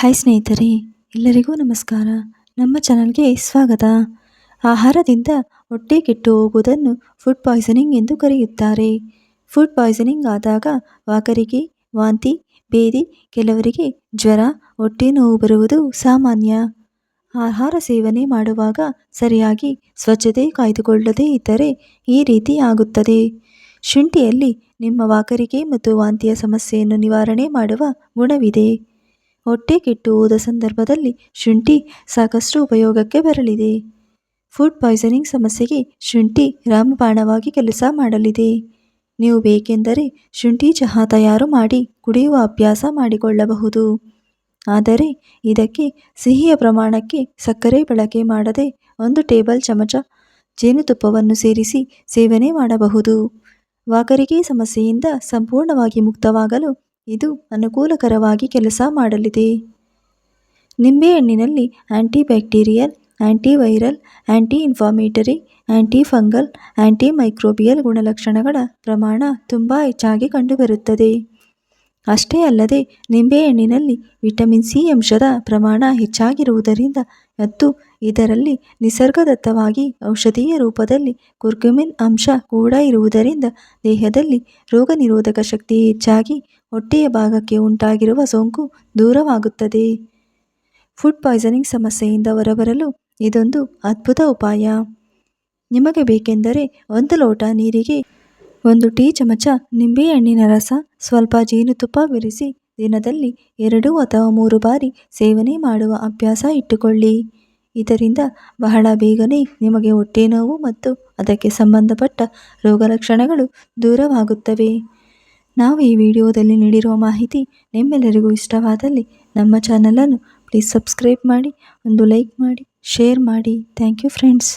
Hi ಸ್ನೇಹಿತರೆ, ಎಲ್ಲರಿಗೂ ನಮಸ್ಕಾರ. ನಮ್ಮ ಚಾನಲ್ಗೆ ಸ್ವಾಗತ. ಆಹಾರದಿಂದ ಹೊಟ್ಟೆ ಕೆಟ್ಟು ಹೋಗುವುದನ್ನು ಫುಡ್ ಪಾಯ್ಸನಿಂಗ್ ಎಂದು ಕರೆಯುತ್ತಾರೆ. ಫುಡ್ ಪಾಯ್ಸನಿಂಗ್ ಆದಾಗ ವಾಕರಿಕೆ ವಾಂತಿ, ಬೇದಿ, ಕೆಲವರಿಗೆ ಜ್ವರ, ಹೊಟ್ಟೆ ನೋವು ಬರುವುದು ಸಾಮಾನ್ಯ. ಆಹಾರ ಸೇವನೆ ಮಾಡುವಾಗ ಸರಿಯಾಗಿ ಸ್ವಚ್ಛತೆ ಕಾಯ್ದುಕೊಳ್ಳದೇ ಇದ್ದರೆ ಈ ರೀತಿ ಆಗುತ್ತದೆ. ಶುಂಠಿಯಲ್ಲಿ ನಿಮ್ಮ ವಾಕರಿಕೆ ಮತ್ತು ವಾಂತಿಯ ಸಮಸ್ಯೆಯನ್ನು ನಿವಾರಣೆ ಮಾಡುವ ಗುಣವಿದೆ. ಹೊಟ್ಟೆ ಕೆಟ್ಟು ಹೋದ ಸಂದರ್ಭದಲ್ಲಿ ಶುಂಠಿ ಸಾಕಷ್ಟು ಉಪಯೋಗಕ್ಕೆ ಬರಲಿದೆ. ಫುಡ್ ಪಾಯ್ಸನಿಂಗ್ ಸಮಸ್ಯೆಗೆ ಶುಂಠಿ ರಾಮಬಾಣವಾಗಿ ಕೆಲಸ ಮಾಡಲಿದೆ. ನೀವು ಬೇಕೆಂದರೆ ಶುಂಠಿ ಚಹಾ ತಯಾರು ಮಾಡಿ ಕುಡಿಯುವ ಅಭ್ಯಾಸ ಮಾಡಿಕೊಳ್ಳಬಹುದು. ಆದರೆ ಇದಕ್ಕೆ ಸಿಹಿಯ ಪ್ರಮಾಣಕ್ಕೆ ಸಕ್ಕರೆ ಬಳಕೆ ಮಾಡದೆ ಒಂದು ಟೇಬಲ್ ಚಮಚ ಜೇನುತುಪ್ಪವನ್ನು ಸೇರಿಸಿ ಸೇವನೆ ಮಾಡಬಹುದು. ವಾಕರಿಕೆ ಸಮಸ್ಯೆಯಿಂದ ಸಂಪೂರ್ಣವಾಗಿ ಮುಕ್ತವಾಗಲು ಇದು ಅನುಕೂಲಕರವಾಗಿ ಕೆಲಸ ಮಾಡಲಿದೆ. ನಿಂಬೆಹಣ್ಣಿನಲ್ಲಿ anti bacterial antiviral anti inflammatory anti fungal anti microbial ಗುಣಲಕ್ಷಣಗಳ ಪ್ರಮಾಣ ತುಂಬ ಹೆಚ್ಚಾಗಿ ಕಂಡುಬರುತ್ತದೆ. ಅಷ್ಟೇ ಅಲ್ಲದೆ ನಿಂಬೆಹಣ್ಣಿನಲ್ಲಿ ವಿಟಮಿನ್ ಸಿ ಅಂಶದ ಪ್ರಮಾಣ ಹೆಚ್ಚಾಗಿರುವುದರಿಂದ ಮತ್ತು ಇದರಲ್ಲಿ ನಿಸರ್ಗದತ್ತವಾಗಿ ಔಷಧೀಯ ರೂಪದಲ್ಲಿ ಕುರ್ಕುಮಿನ್ ಅಂಶ ಕೂಡ ಇರುವುದರಿಂದ ದೇಹದಲ್ಲಿ ರೋಗ ನಿರೋಧಕ ಶಕ್ತಿ ಹೆಚ್ಚಾಗಿ ಹೊಟ್ಟೆಯ ಭಾಗಕ್ಕೆ ಉಂಟಾಗಿರುವ ಸೋಂಕು ದೂರವಾಗುತ್ತದೆ. ಫುಡ್ ಪಾಯ್ಸನಿಂಗ್ ಸಮಸ್ಯೆಯಿಂದ ಹೊರಬರಲು ಇದೊಂದು ಅದ್ಭುತ ಉಪಾಯ. ನಿಮಗೆ ಬೇಕೆಂದರೆ ಒಂದು ಲೋಟ ನೀರಿಗೆ ಒಂದು ಟೀ ಚಮಚ ನಿಂಬೆಹಣ್ಣಿನ ರಸ, ಸ್ವಲ್ಪ ಜೇನುತುಪ್ಪ ಬೆರೆಸಿ ದಿನದಲ್ಲಿ ಎರಡು ಅಥವಾ ಮೂರು ಬಾರಿ ಸೇವನೆ ಮಾಡುವ ಅಭ್ಯಾಸ ಇಟ್ಟುಕೊಳ್ಳಿ. ಇದರಿಂದ ಬಹಳ ಬೇಗನೆ ನಿಮಗೆ ಹೊಟ್ಟೆ ನೋವು ಮತ್ತು ಅದಕ್ಕೆ ಸಂಬಂಧಪಟ್ಟ ರೋಗಲಕ್ಷಣಗಳು ದೂರವಾಗುತ್ತವೆ. ನಾವು ಈ ವಿಡಿಯೋದಲ್ಲಿ ನೀಡಿರುವ ಮಾಹಿತಿ ನಿಮ್ಮೆಲ್ಲರಿಗೂ ಇಷ್ಟವಾದಲ್ಲಿ ನಮ್ಮ ಚಾನಲನ್ನು ಪ್ಲೀಸ್ ಸಬ್ಸ್ಕ್ರೈಬ್ ಮಾಡಿ, ಒಂದು ಲೈಕ್ ಮಾಡಿ, ಶೇರ್ ಮಾಡಿ. Thank you friends.